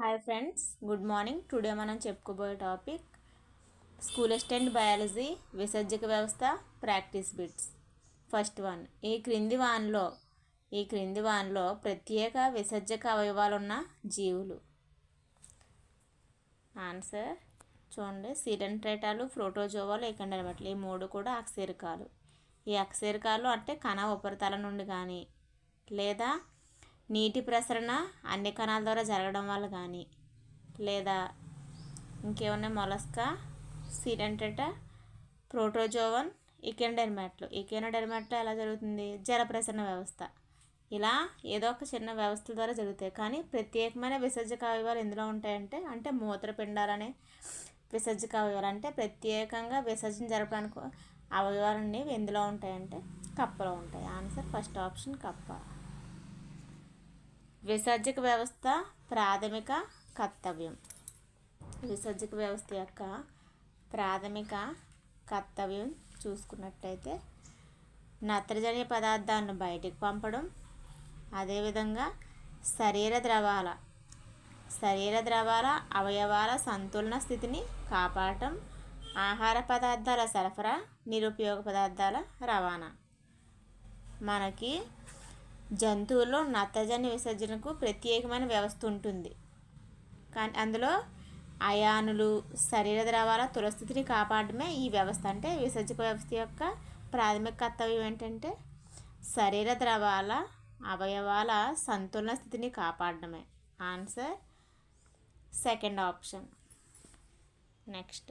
Hi friends good morning. Today మనం చెప్పుకోబోయే topic school assistant biology విసర్జక వ్యవస్థ ప్రాక్టీస్ బిట్స్. ఫస్ట్ వన్ ఈ క్రింది వాన్లో ఈ క్రింది వాన్లో ప్రత్యేక విసర్జక అవయవాలున్న జీవులు? ఆన్సర్ చూడండి సిడెంట్రేటాలు ప్రోటోజోవాలు ఎకండర్మట్లు ఈ మూడు కూడా అక్షరికాలు. ఈ అక్షరికాలు అంటే కణ ఉపరితలం నుండి కానీ లేదా నీటి ప్రసరణ అన్ని కణాల ద్వారా జరగడం వల్ల కానీ లేదా ఇంకేమన్నా మొలస్కా సిడెంటట ప్రోటోజోవన్ ఇకెనడెర్మాట్లు ఇకెనడెర్మాట్లో ఎలా జరుగుతుంది? జల ప్రసరణ వ్యవస్థ. ఇలా ఏదో ఒక చిన్న వ్యవస్థల ద్వారా జరుగుతాయి. కానీ ప్రత్యేకమైన విసర్జక అవయవాలు ఎందులో ఉంటాయంటే అంటే మూత్రపిండాలనే విసర్జక అవయవాలు. అంటే ప్రత్యేకంగా విసర్జన జరపడానికి అవయవాలు అనేవి ఎందులో ఉంటాయంటే కప్పలో ఉంటాయి. ఆన్సర్ ఫస్ట్ ఆప్షన్ కప్ప. విసర్జక వ్యవస్థ ప్రాథమిక కర్తవ్యం. విసర్జక వ్యవస్థ యొక్క ప్రాథమిక కర్తవ్యం చూసుకున్నట్టయితే నత్రజని పదార్థాలను బయటికి పంపడం అదేవిధంగా శరీర ద్రవాల శరీర ద్రవాల అవయవాల సంతులన స్థితిని కాపాడటం ఆహార పదార్థాల సరఫరా నిరుపయోగ పదార్థాల రవాణా. మనకి జంతువుల్లో నత్రజని విసర్జనకు ప్రత్యేకమైన వ్యవస్థ ఉంటుంది. కానీ అందులో అయానులు శరీర ద్రవాల తులస్థితిని కాపాడమే ఈ వ్యవస్థ. అంటే విసర్జక వ్యవస్థ యొక్క ప్రాథమిక కర్తవ్యం ఏంటంటే శరీర ద్రవాల అవయవాల సంతులన స్థితిని కాపాడడమే. Answer second option. నెక్స్ట్.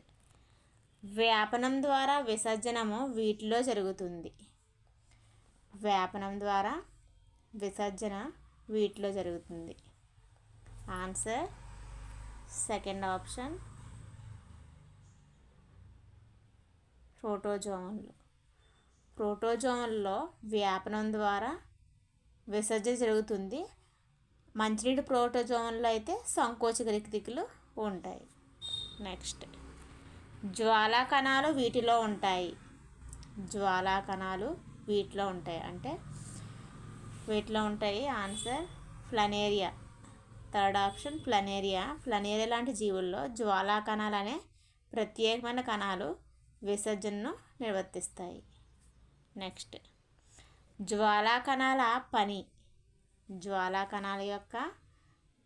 వ్యాపనం ద్వారా విసర్జనము వీటిలో జరుగుతుంది. వ్యాపనం ద్వారా విసర్జన వీటిలో జరుగుతుంది. ఆన్సర్ సెకండ్ ఆప్షన్ ప్రోటోజోన్లు ప్రోటోజోన్లో వ్యాపనం ద్వారా విసర్జన జరుగుతుంది. మంచినీటి ప్రోటోజోన్లో అయితే సంకోచకరిక్తికులు ఉంటాయి. నెక్స్ట్ జ్వాలా కణాలు వీటిలో ఉంటాయి. జ్వాలా కణాలు వీటిలో ఉంటాయి. అంటే వీటిలో ఉంటాయి answer planaria third option planaria planaria లాంటి జీవుల్లో జ్వాలా కణాలు అనే ప్రత్యేకమైన కణాలు విసర్జనను నిర్వర్తిస్తాయి. నెక్స్ట్. జ్వాలా కణాల పని. జ్వాలా కణాల యొక్క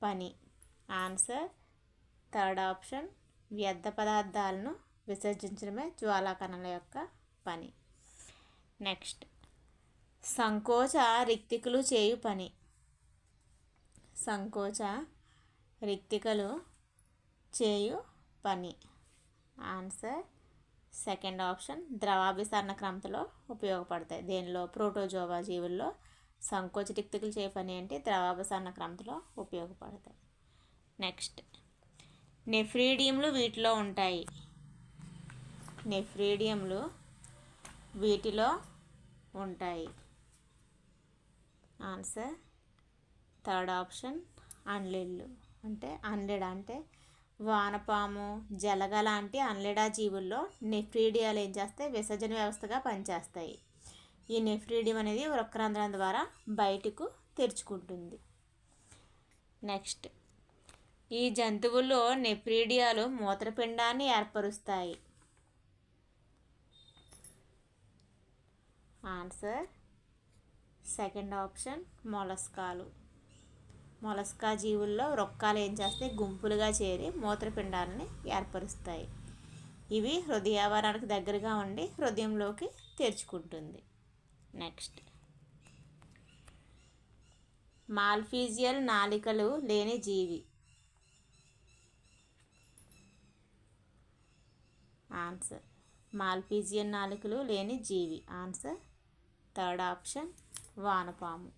పని. ఆన్సర్ థర్డ్ ఆప్షన్ వ్యర్థ పదార్థాలను విసర్జించడమే జ్వాలా కణాల యొక్క పని. నెక్స్ట్. సంకోచ రిక్తికలు చేయు పని. సంకోచ రిక్తికలు చేయు పని. ఆన్సర్. Second option. ద్రవాభిసరణ క్రమంలో ఉపయోగపడతాయి. దేనిలో? ప్రోటోజోవా జీవుల్లో సంకోచ రిక్తికలు చేయ పని అంటే ద్రవాభిసరణ క్రమంలో ఉపయోగపడతాయి. నెక్స్ట్. నెఫ్రీడియంలు వీటిలో ఉంటాయి. నెఫ్రీడియంలు వీటిలో ఉంటాయి. ఆన్సర్ థర్డ్ ఆప్షన్ అన్లెడ్లు అంటే అన్లెడ్ అంటే? వానపాము జలగ లాంటి అన్లెడా జీవుల్లో నెఫ్రీడియాలు ఏం చేస్తాయి? విసర్జన వ్యవస్థగా పనిచేస్తాయి. ఈ నెఫ్రీడియం అనేది వృక్రంధ్రం ద్వారా బయటకు తెరుచుకుంటుంది. నెక్స్ట్ ఈ జంతువుల్లో నెఫ్రీడియాలు మూత్రపిండాన్ని ఏర్పరుస్తాయి. ఆన్సర్ సెకండ్ ఆప్షన్ మొలస్కాలు. మొలస్కా జీవుల్లో రొక్కాలు ఏం చేస్తే గుంపులుగా చేరి మూత్రపిండాలని ఏర్పరుస్తాయి. ఇవి హృదయావరణకు దగ్గరగా ఉండి హృదయంలోకి తెరుచుకుంటుంది. నెక్స్ట్. మాల్ఫీజియల్ నాలికలు లేని జీవి. ఆన్సర్. మాల్ఫీజియన్ నాలికలు లేని జీవి. ఆన్సర్. Third option. వానపాము.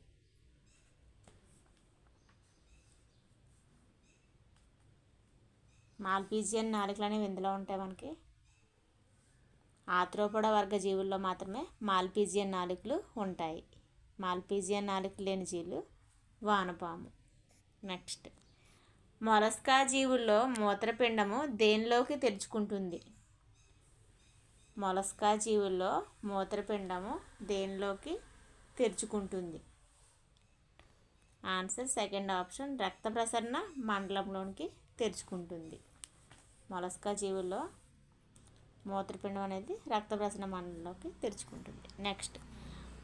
మాల్పీజియన్ నాలుకలు అనేవి ఇందులో ఉంటాయి మనకి? ఆత్రోపడ వర్గ జీవుల్లో మాత్రమే మాల్పీజియన్ నాలుకలు ఉంటాయి. మాల్పీజియన్ నాలుకలు లేని జీవులు వానపాము. నెక్స్ట్. మొలస్కా జీవుల్లో మూత్రపిండము దేనిలోకి తెరుచుకుంటుంది మొలస్కా జీవుల్లో మూత్రపిండము దేనిలోకి తెరుచుకుంటుంది. ఆన్సర్ సెకండ్ ఆప్షన్ రక్త ప్రసరణ మండలంలోనికి తెరుచుకుంటుంది. మొలస్కా జీవుల్లో మూత్రపిండం అనేది రక్త ప్రసరణ మండలంలోకి తెరుచుకుంటుంది. నెక్స్ట్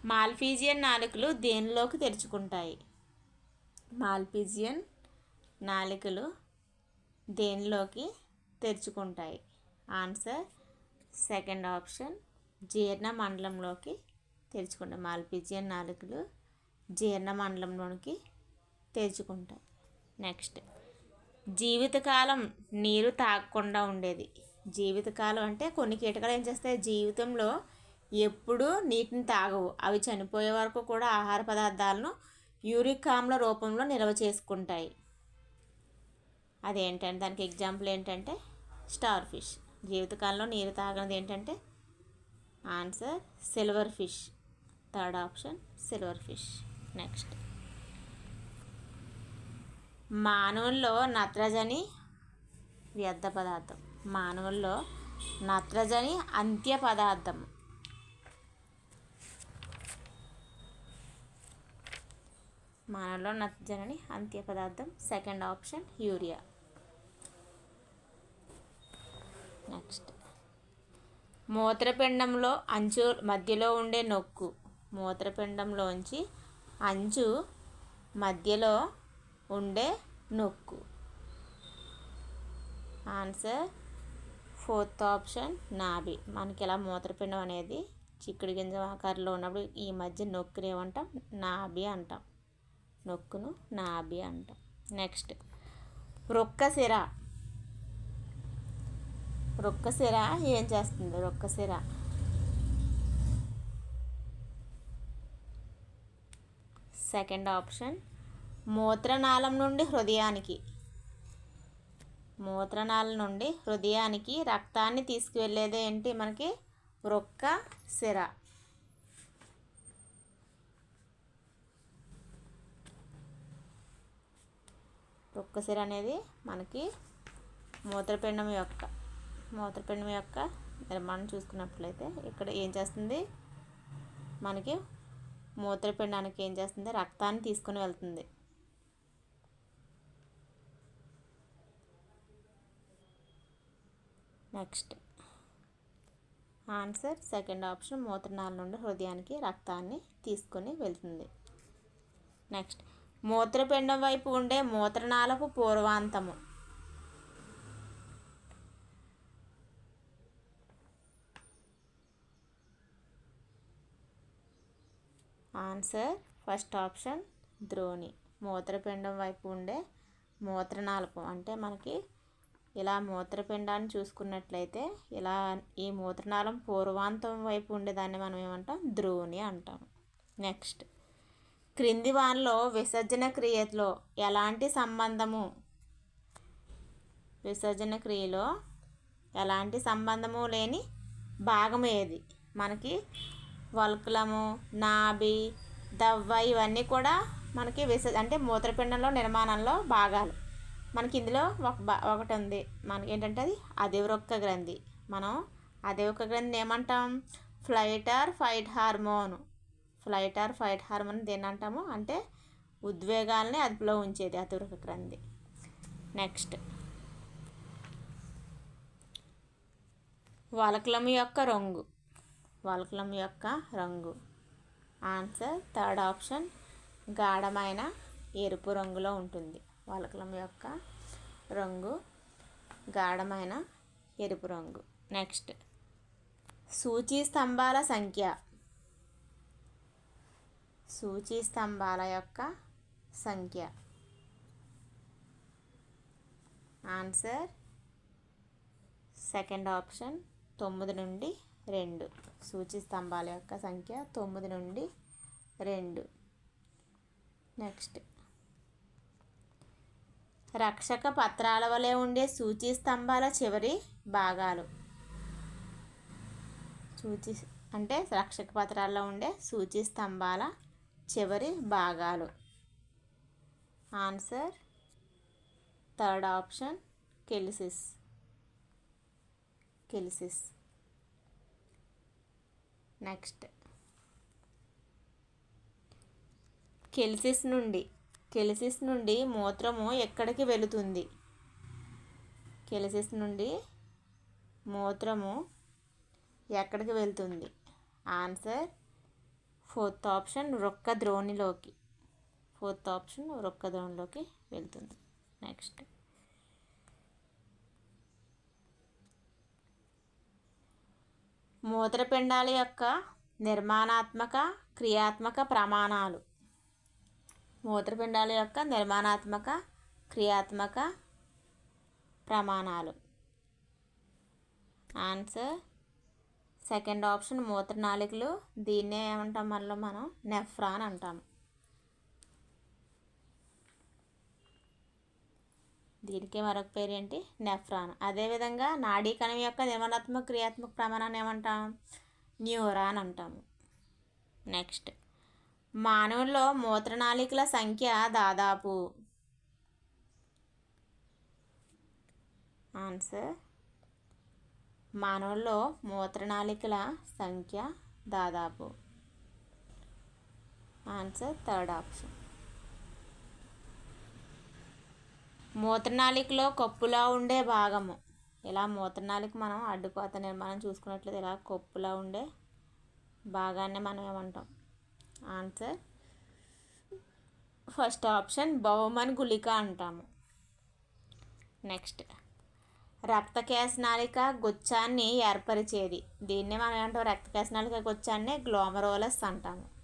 మాల్ఫీజియన్ నాలుకలు దేనిలోకి తెరుచుకుంటాయి? మాల్ఫీజియన్ నాలుకలు దేనిలోకి తెరుచుకుంటాయి? ఆన్సర్ సెకండ్ ఆప్షన్ జీర్ణ మండలంలోకి తెరుచుకుంటాం. ఆల్పిజియన్ నాలుకలు జీర్ణ మండలంలోనికి తెరుచుకుంటాం. నెక్స్ట్ జీవితకాలం నీరు తాగకుండా ఉండేది. జీవితకాలం అంటే కొన్ని కీటకాలు ఏం చేస్తాయి? జీవితంలో ఎప్పుడూ నీటిని తాగవు. అవి చనిపోయే వరకు కూడా ఆహార పదార్థాలను యూరిక్ ఆమ్ల రూపంలో నిల్వ చేసుకుంటాయి. అదేంటంటే దానికి ఎగ్జాంపుల్ ఏంటంటే స్టార్ ఫిష్. జీవితకాలంలో నీరు తాగనిది ఏంటంటే answer silver fish. Third option silver fish next మానవుల్లో నత్రజని వ్యర్థ పదార్థం. మానవుల్లో నత్రజని అంత్య పదార్థం. మానవుల్లో నత్రజని అంత్య పదార్థం. సెకండ్ ఆప్షన్ యూరియా నెక్స్ట్ మూత్రపిండంలో అంచు మధ్యలో ఉండే నొక్కు. మూత్రపిండంలోంచి అంచు మధ్యలో ఉండే నొక్కు. ఆన్సర్ ఫోర్త్ ఆప్షన్ నాభి. మనకి ఇలా మూత్రపిండం అనేది చిక్కుడు గింజ ఆకారంలో ఉన్నప్పుడు ఈ మధ్య నొక్కుని ఏమంటాం? నాభి అంటాం. నొక్కును నాభి అంటాం. నెక్స్ట్ రొక్కసిర రొక్కసిర ఏం చేస్తుంది? రొక్కసిర సెకండ్ ఆప్షన్ మూత్రనాళం నుండి హృదయానికి. మూత్రనాళం నుండి హృదయానికి రక్తాన్ని తీసుకువెళ్ళేది ఏంటి మనకి? వృక్క సిర. రొక్కసిర అనేది మనకి మూత్రపిండం యొక్క మూత్రపిండం యొక్క నిర్మాణం చూసుకున్నట్లయితే ఇక్కడ ఏం చేస్తుంది? మనకి మూత్రపిండానికి ఏం చేస్తుంది? రక్తాన్ని తీసుకుని వెళ్తుంది. నెక్స్ట్. ఆన్సర్ సెకండ్ ఆప్షన్ మూత్రనాళ నుండి హృదయానికి రక్తాన్ని తీసుకొని వెళ్తుంది. నెక్స్ట్. మూత్రపిండం వైపు ఉండే మూత్రనాళపు పూర్వాంతము. ఆన్సర్ ఫస్ట్ ఆప్షన్ ద్రోణి. మూత్రపిండం వైపు ఉండే మూత్రనాళకం అంటే మనకి ఇలా మూత్రపిండాన్ని చూసుకున్నట్లయితే ఇలా ఈ మూత్రనాళం పూర్వాంతం వైపు ఉండేదాన్ని మనం ఏమంటాం? ద్రోణి అంటాం. నెక్స్ట్. క్రింది వానలో విసర్జన క్రియలో ఎలాంటి సంబంధము? విసర్జన క్రియలో ఎలాంటి సంబంధము లేని భాగం ఏది? మనకి వల్కలము నాభి దవ్వ ఇవన్నీ కూడా మనకి విస అంటే మూత్రపిండంలో నిర్మాణంలో భాగాలు. మనకి ఇందులో ఒక ఒకటి ఉంది. మనకి ఏంటంటే అది అదివరొక్క గ్రంథి. మనం అదివొక్క గ్రంథి ఏమంటాం? Flight or fight hormone. Flight or fight hormone దేని అంటాము? అంటే ఉద్వేగాలని అదుపులో ఉంచేది అతివృక గ్రంథి. నెక్స్ట్. వలకలం యొక్క రంగు. వల్కలం యొక్క రంగు. ఆన్సర్ థర్డ్ ఆప్షన్ గాఢమైన ఎరుపు రంగులో ఉంటుంది. వలకలం యొక్క రంగు గాఢమైన ఎరుపు రంగు. నెక్స్ట్ సూచీ స్తంభాల సంఖ్య. సూచీ స్తంభాల యొక్క సంఖ్య. ఆన్సర్ సెకండ్ ఆప్షన్ తొమ్మిది నుండి రెండు. సూచి స్తంభాల యొక్క సంఖ్య తొమ్మిది నుండి రెండు. నెక్స్ట్. రక్షక పత్రాల వలె ఉండే సూచి స్తంభాల చివరి భాగాలు. సూచి అంటే రక్షక పత్రాల్లో ఉండే సూచి స్తంభాల చివరి భాగాలు. ఆన్సర్. Third option కెలిసిస్. కెలిసిస్. నెక్స్ట్. కెలిసిస్ నుండి కెలిసిస్ నుండి మూత్రము ఎక్కడికి వెళుతుంది? కెలిసిస్ నుండి మూత్రము ఎక్కడికి వెళ్తుంది? ఆన్సర్ ఫోర్త్ ఆప్షన్ రొక్క ద్రోణిలోకి ఫోర్త్ ఆప్షన్ రొక్క ద్రోణిలోకి వెళ్తుంది. నెక్స్ట్. మూత్రపిండాల యొక్క నిర్మాణాత్మక క్రియాత్మక ప్రమాణాలు. మూత్రపిండాల యొక్క నిర్మాణాత్మక క్రియాత్మక ప్రమాణాలు. ఆన్సర్. సెకండ్ ఆప్షన్ మూత్రనాళికలు. దీన్నే ఏమంటాం మనలో మనం? నెఫ్రాన్ అంటాము దీనికి మరొక పేరు ఏంటి? నెఫ్రాన్. అదేవిధంగా నాడీ కణం యొక్క నిర్మాణాత్మక క్రియాత్మక ప్రమాణాన్ని ఏమంటాం? న్యూరాన్ అంటాము. నెక్స్ట్. మానవుల్లో మూత్రనాళికల సంఖ్య దాదాపు ఆన్సర్. మానవుల్లో మూత్రనాళికల సంఖ్య దాదాపు. Answer third option. మూత్రనాళికలో కప్పులా ఉండే భాగము. ఇలా మూత్రనాళిక మనం అడ్డుకోత నిర్మాణం చూసుకున్నట్లయితే ఇలా కప్పులా ఉండే భాగాన్ని మనం ఏమంటాం? ఆన్సర్? ఫస్ట్ ఆప్షన్ బహుమన్ గుళిక అంటాము. నెక్స్ట్ రక్తకేశనాళిక గుచ్చాన్ని ఏర్పరిచేది. దీన్నే మనం ఏమంటాం? రక్తకేశనాళిక గుచ్చాన్ని గ్లోమరోలస్ అంటాము.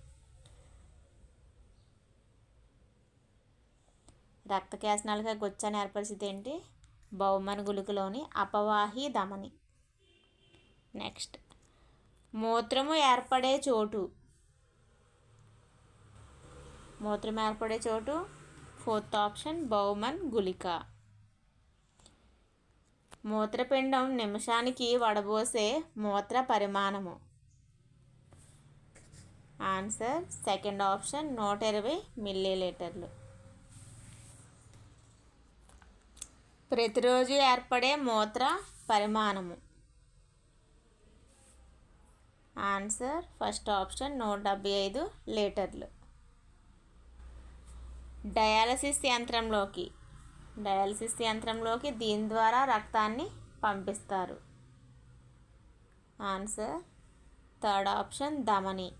రక్తకేశనాళిక గుచ్చాన్ని ఏర్పరిచింది ఏంటి బహుమన్ గుళికలోని అపవాహి ధమని. నెక్స్ట్. మూత్రము ఏర్పడే చోటు. మూత్రం ఏర్పడే చోటు. ఫోర్త్ ఆప్షన్ బౌమన్ గుళిక. మూత్రపిండం నిమిషానికి వడబోసే మూత్ర పరిమాణము. ఆన్సర్ సెకండ్ ఆప్షన్ నూట ఇరవై మిల్లీ లీటర్లు ప్రతిరోజు ఏర్పడే మూత్ర పరిమాణము. ఆన్సర్ ఫస్ట్ ఆప్షన్ నూట డెబ్బై ఐదు లీటర్లు. డయాలసిస్ యంత్రంలోకి. డయాలసిస్ యంత్రంలోకి దీని ద్వారా రక్తాన్ని పంపిస్తారు. Answer third option ధమని.